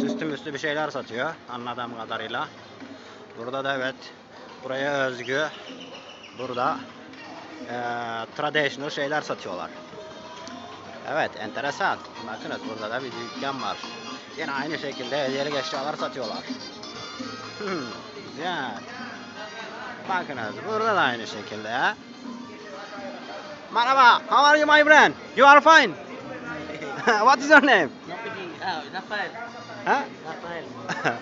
süslü müslü bir şeyler satıyor anladığım kadarıyla. Burada da evet buraya özgü burada eee traditional şeyler satıyorlar. Evet enteresan. Bakınız burada da bir dükkan var. Yine aynı şekilde hediyelik eşyalar satıyorlar. Hmm, Güzel. Bakınız burada da aynı şekilde. Merhaba, how are you my friend? You are fine. What is your name? Rafael. Huh?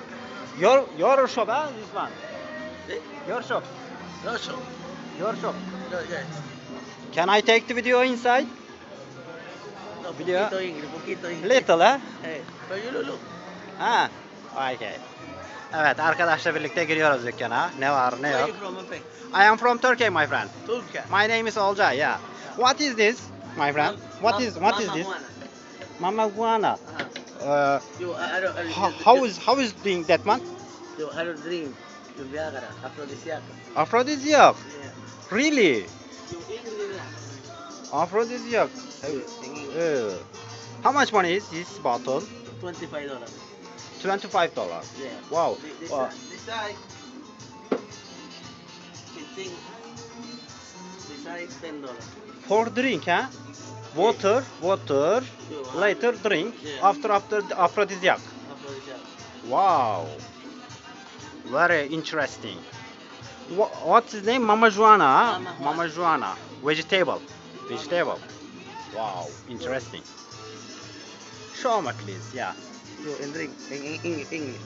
Your your shop, huh? This one. Your shop. No, so. Your shop. No, yes. Can I take the video inside? No, Video. poquito English, poquito English. Little, huh? Hey, but you look. Ha. Okay. Evet arkadaşla birlikte giriyoruz dükkana. Ne var ne yok. I am from Turkey my friend. Turkey. My name is Olcay. Yeah. What is this my friend? What is what is Mama this? Juana. Uh, You, I don't, I, how, you- how you- is how is doing that one? You, I don't drink. Viagra, aphrodisiac. Aphrodisiac. Yeah. Really? Aphrodisiac. Uh, how much money is this bottle? Twenty-five dollars. Twenty-five dollars. Yeah. Wow. This, Wow. side, this side. This side ten dollars. For drink, huh? Water, water. Later drink. Yeah. After after the aphrodisiac. Aphrodisiac. Wow. Very interesting. Wha what's his name? Mama Juana. Mama Mama Juana. Vegetable. Vegetable. Wow. Interesting. Show me please. Yeah. You in drink in, in, in English.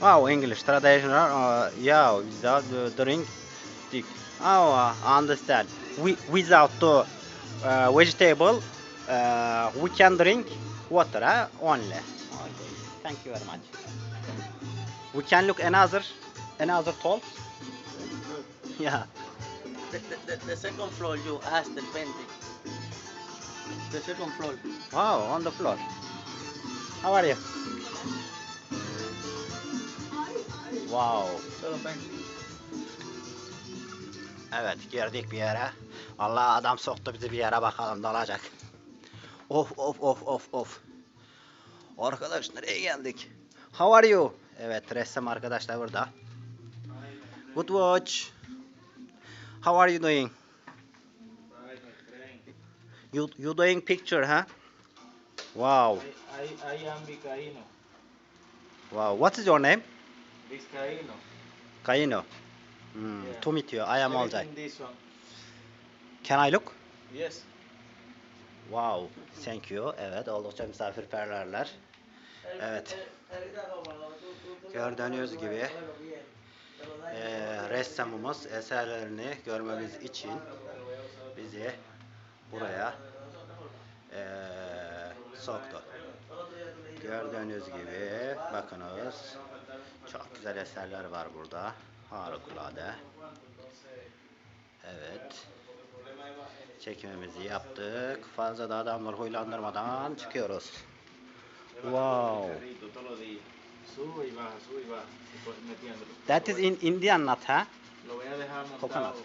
Wow. English traditional. Uh, yeah. Without the drink. Stick. Oh, uh, I understand. We, without the uh, vegetable, uh, we can drink water huh? only. Okay. Thank you very much. We can look another another tall. Yeah. The, the, the, second floor you asked the painting. The second floor. Wow, on the floor. How are you? Wow. Evet girdik bir yere. Vallahi adam soktu bizi bir yere bakalım ne olacak. Of of of of of. Arkadaş nereye geldik? How are you? Evet ressam arkadaşlar burada. Good watch. How are you doing? You you doing picture, huh? Wow. I, I am Vizcaíno. Wow. What is your name? Vizcaíno. Kaino. Hmm, Yeah. To meet you. I am Olcay. Everything This one. Can I look? Yes. Wow. Thank you. Evet oldukça misafirperverler. Evet. Gördüğünüz gibi eee ressamımız eserlerini görmemiz için bizi buraya eee soktu. Gördüğünüz gibi bakınız çok güzel eserler var burada. Harikulade. Evet. Çekimimizi yaptık. Fazla da adamları huylandırmadan çıkıyoruz. Wow. That is in Indian nut, huh? Lo voy a dejar montado Coconut.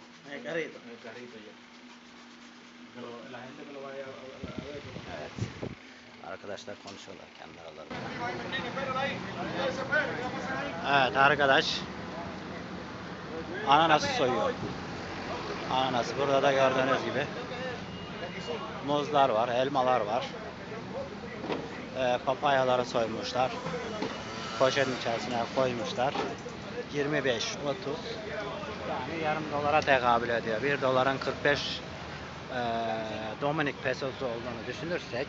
Evet. Arkadaşlar konuşuyorlar kendi aralarında. Evet arkadaş. Ananası soyuyor. Ananası burada da gördüğünüz gibi. Muzlar var, elmalar var. Ee, papayaları soymuşlar. Poşetin içerisine koymuşlar. 25, 30 yani yarım dolara tekabül ediyor. 1 doların 45 eee Dominik pesosu olduğunu düşünürsek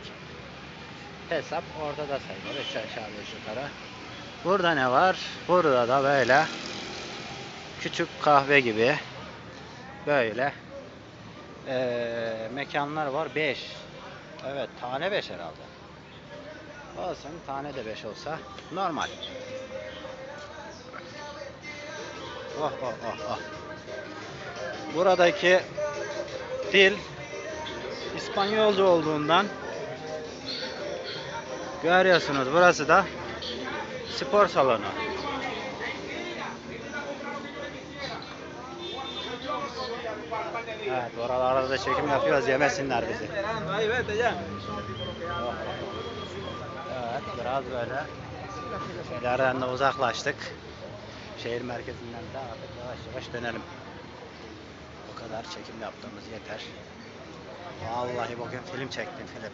hesap ortada sayılır. 3 aşağı 5 yukarı. Burada ne var? Burada da böyle küçük kahve gibi böyle eee, mekanlar var. 5. Evet tane 5 herhalde. Olsun tane de 5 olsa normal. Oh oh oh oh. Buradaki dil İspanyolca olduğundan görüyorsunuz burası da spor salonu. Evet oralarda da çekim yapıyoruz yemesinler bizi. Evet biraz böyle Şeylerden de uzaklaştık. Şehir merkezinden de artık yavaş yavaş dönelim. Bu kadar çekim yaptığımız yeter. Vallahi bugün film çektim film.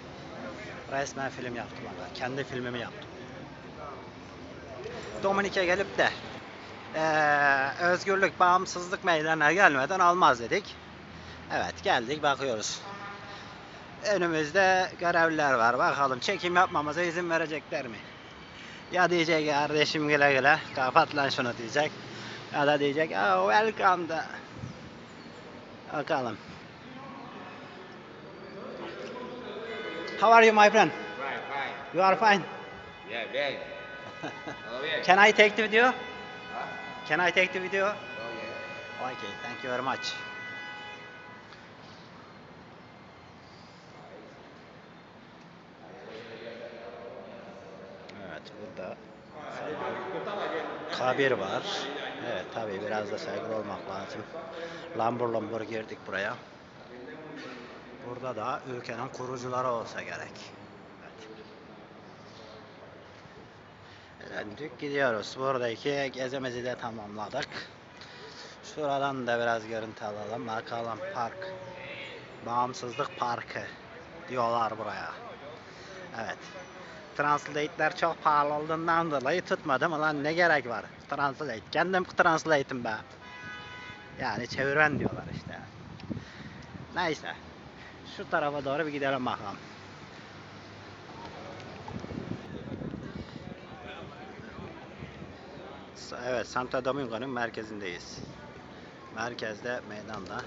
Resmen film yaptım ama kendi filmimi yaptım. Dominik'e gelip de eee, özgürlük, bağımsızlık meydanına gelmeden olmaz dedik. Evet geldik bakıyoruz. Önümüzde görevliler var. Bakalım çekim yapmamıza izin verecekler mi? Ya diyecek kardeşim güle güle kapat lan şunu diyecek. Ya da diyecek oh welcome da. Bakalım. How are you my friend? Fine, fine. You are fine. Yeah. ¿Todo bien? Can I take the video? ¿Ah? Can I take the video? Todo bien. Okay, thank you very much. Evet, burada kabir var. Evet, tabii biraz da saygılı olmak lazım. Lambur lambur girdik buraya. Burada da ülkenin kurucuları olsa gerek. Döndük gidiyoruz. Buradaki gezimizi de tamamladık. Şuradan da biraz görüntü alalım. Bakalım park. Bağımsızlık Parkı diyorlar buraya. Evet. Translate'ler çok pahalı olduğundan dolayı tutmadım. Ulan ne gerek var? Translate. Kendim translate'im be. Yani çevirmen diyorlar işte. Neyse. Şu tarafa doğru bir gidelim bakalım. Evet, Santo Domingo'nun merkezindeyiz. Merkezde meydanda.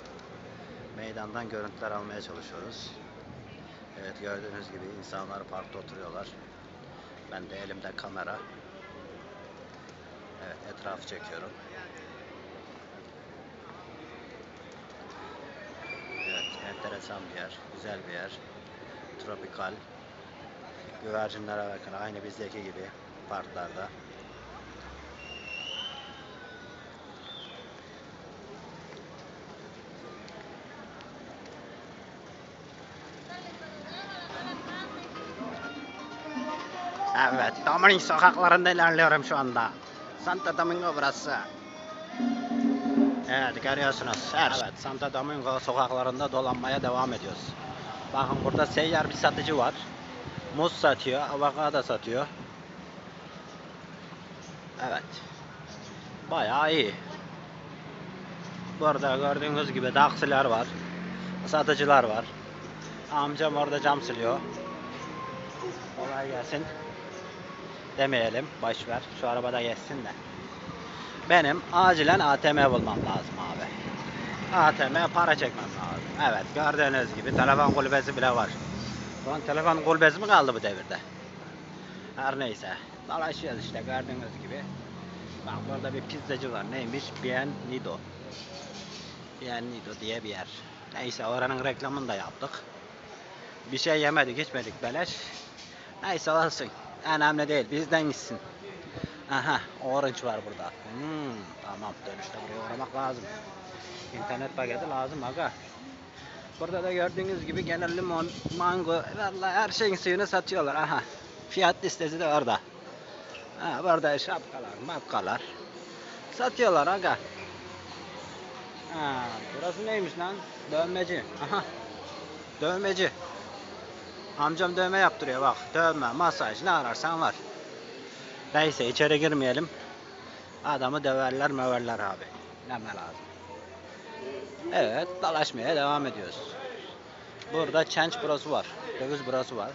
Meydandan görüntüler almaya çalışıyoruz. Evet gördüğünüz gibi insanlar parkta oturuyorlar. Ben de elimde kamera. Evet etrafı çekiyorum. Evet enteresan bir yer. Güzel bir yer. Tropikal. Güvercinlere bakın aynı bizdeki gibi parklarda. Evet, Dominik sokaklarında ilerliyorum şu anda. Santo Domingo burası. Evet, görüyorsunuz. Evet, Santo Domingo sokaklarında dolanmaya devam ediyoruz. Bakın burada seyyar bir satıcı var. Muz satıyor, avokado satıyor. Evet. Bayağı iyi. Burada gördüğünüz gibi taksiler var. Satıcılar var. Amcam orada cam siliyor. Kolay gelsin demeyelim. Boş ver. Şu arabada geçsin de. Benim acilen ATM bulmam lazım abi. ATM para çekmem lazım. Evet gördüğünüz gibi telefon kulübesi bile var. Ulan telefon kulübesi mi kaldı bu devirde? Her neyse. Dolaşıyoruz işte gördüğünüz gibi. Bak burada bir pizzacı var. Neymiş? Bien Nido. Bien Nido diye bir yer. Neyse oranın reklamını da yaptık. Bir şey yemedik içmedik beleş. Neyse olsun. Önemli değil. Bizden gitsin. Aha, orange var burada. Hmm, tamam. Dönüşte buraya uğramak lazım. İnternet paketi lazım aga. Burada da gördüğünüz gibi gene limon, mango, vallahi her şeyin suyunu satıyorlar. Aha. Fiyat listesi de orada. Ha, burada şapkalar, mapkalar. Satıyorlar aga. Ha, burası neymiş lan? Dövmeci. Aha. Dövmeci. Amcam dövme yaptırıyor bak. Dövme, masaj ne ararsan var. Neyse içeri girmeyelim. Adamı döverler möverler abi. Neme lazım. Evet dalaşmaya devam ediyoruz. Burada change burası var. Döviz burası var.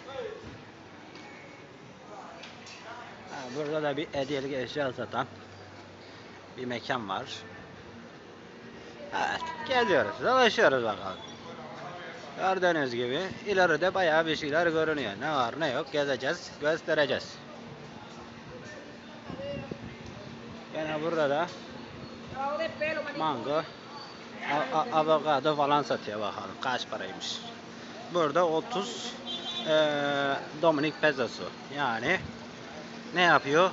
Burada da bir hediyelik eşya satan bir mekan var. Evet geziyoruz dolaşıyoruz bakalım. Gördüğünüz gibi ileride bayağı bir şeyler görünüyor. Ne var ne yok gezeceğiz, göstereceğiz. Yine burada da mango, avokado falan satıyor bakalım kaç paraymış. Burada 30 eee Dominik pezosu. Yani ne yapıyor?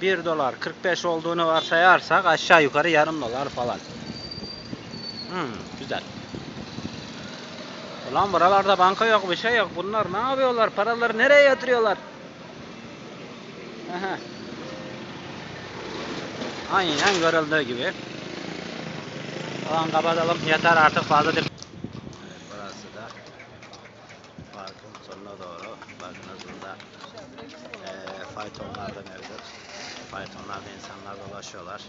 1 dolar 45 olduğunu varsayarsak aşağı yukarı yarım dolar falan. Hmm, güzel. Ulan buralarda banka yok bir şey yok. Bunlar ne yapıyorlar? Paraları nereye yatırıyorlar? Aha. Aynen görüldüğü gibi. Alan kapatalım. Yeter artık fazla. Evet, burası da parkın sonuna doğru. Bakınız burada eee faytonlar da mevcut. Faytonlarda insanlar dolaşıyorlar.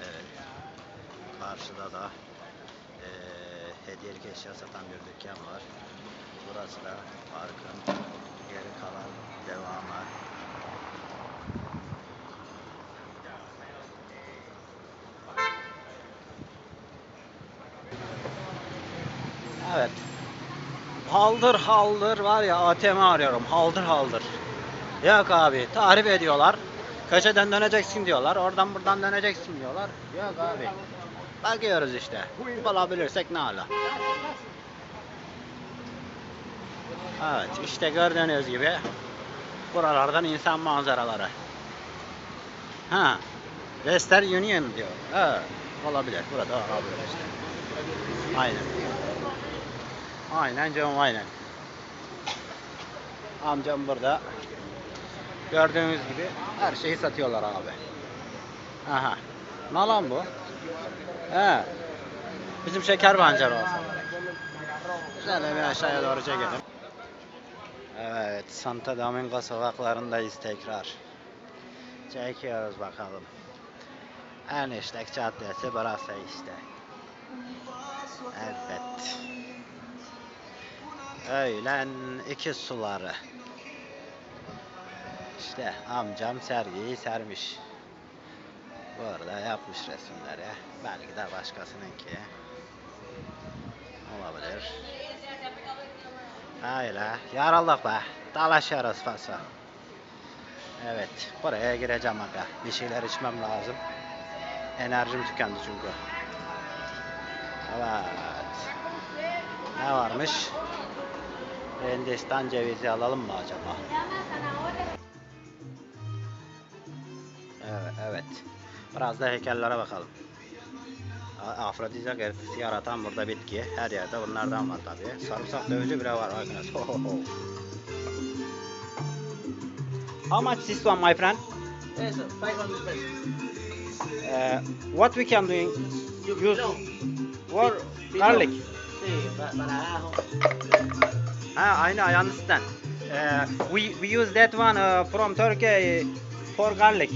Evet. Karşıda da hediyelik eşya satan bir dükkan var. Burası da parkın geri kalan devamı. Evet. Haldır haldır var ya ATM arıyorum. Haldır haldır. Yok abi tarif ediyorlar. Köşeden döneceksin diyorlar. Oradan buradan döneceksin diyorlar. Yok abi. Bakıyoruz işte. Bulabilirsek ne ala. Evet işte gördüğünüz gibi buralardan insan manzaraları. Ha. Western Union diyor. Evet. Olabilir. Burada olabilir işte. Aynen. Aynen canım aynen. Amcam burada. Gördüğünüz gibi her şeyi satıyorlar abi. Aha. Ne lan bu? He. Bizim şeker pancarı olsa. Şöyle bir aşağıya doğru çekelim. Evet, Santa Domingo sokaklarındayız tekrar. Çekiyoruz bakalım. En işlek caddesi burası işte. Evet. Öğlen iki suları. İşte amcam sergiyi sermiş. Burada yapmış resimleri. Belki de başkasınınki. Olabilir. Öyle. Yaraldık be. Dalaşıyoruz paso. Evet. Buraya gireceğim aga. Bir şeyler içmem lazım. Enerjim tükendi çünkü. Evet. Ne varmış? Hindistan cevizi alalım mı acaba? Evet, evet. Biraz da heykellere bakalım. Afrodizyak eritisi yaratan burada bitki. Her yerde bunlardan var tabii. Sarımsak dövücü bile var. Ho. How much this one my friend? Eso, 500 pesos. Uh, what we can doing? You Use Pillow. garlic? Ajo. Ah, I know, I understand. Uh, we we use that one uh, from Turkey for garlic.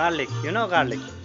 Garlic, you know garlic.